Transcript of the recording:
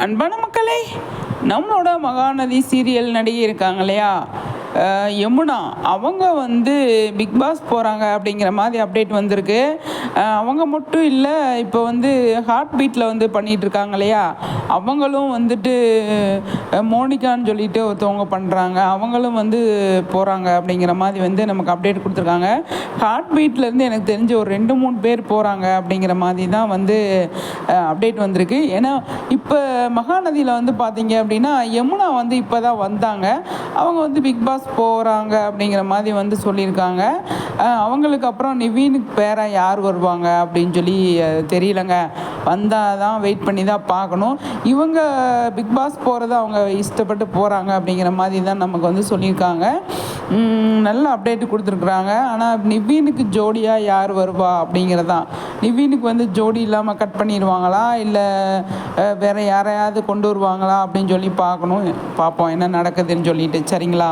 அன்பான மக்களே நம்மளோட மகாநதி சீரியல் நடிகை இருக்காங்க இல்லையா? யமுனா அவங்க வந்து பிக் பாஸ் போகிறாங்க அப்படிங்கிற மாதிரி அப்டேட் வந்திருக்கு. அவங்க மட்டும் இல்லை இப்போ வந்து ஹார்ட் பீட்டில் வந்து பண்ணிகிட்ருக்காங்க இருக்காங்க இல்லையா? அவங்களும் வந்துட்டு மோனிகான்னு சொல்லிட்டு ஒருத்தவங்க பண்ணுறாங்க அவங்களும் வந்து போகிறாங்க அப்படிங்கிற மாதிரி வந்து நமக்கு அப்டேட் கொடுத்துருக்காங்க. ஹார்ட் பீட்லேருந்து எனக்கு தெரிஞ்ச ஒரு ரெண்டு மூணு பேர் போகிறாங்க அப்படிங்கிற மாதிரி தான் வந்து அப்டேட் வந்திருக்கு. ஏன்னா இப்போ மகாநதியில் வந்து பார்த்தீங்க அப்படின்னா யமுனா வந்து இப்போ தான் வந்தாங்க. அவங்க வந்து பிக் பாஸ் போகிறாங்க அப்படிங்கிற மாதிரி வந்து சொல்லியிருக்காங்க. அவங்களுக்கு அப்புறம் நிவீனுக்கு பேராக யார் வருவாங்க அப்படின்னு சொல்லி தெரியலங்க. வந்தால் தான் வெயிட் பண்ணி தான் பார்க்கணும். இவங்க பிக் பாஸ் போகிறத அவங்க இஷ்டப்பட்டு போகிறாங்க அப்படிங்கிற மாதிரி தான் நமக்கு வந்து சொல்லியிருக்காங்க. நல்ல அப்டேட் கொடுத்துருக்குறாங்க. ஆனால் நிவீனுக்கு ஜோடியாக யார் வருவா அப்படிங்கிறதான் நிவீனுக்கு வந்து ஜோடி இல்லாமல் கட் பண்ணிடுவாங்களா? இல்லை வேறு யாரையாவது கொண்டு வருவாங்களா அப்படின்னு சொல்லி பார்க்கணும். பார்ப்போம் என்ன நடக்குதுன்னு சொல்லிட்டு. சரிங்களா?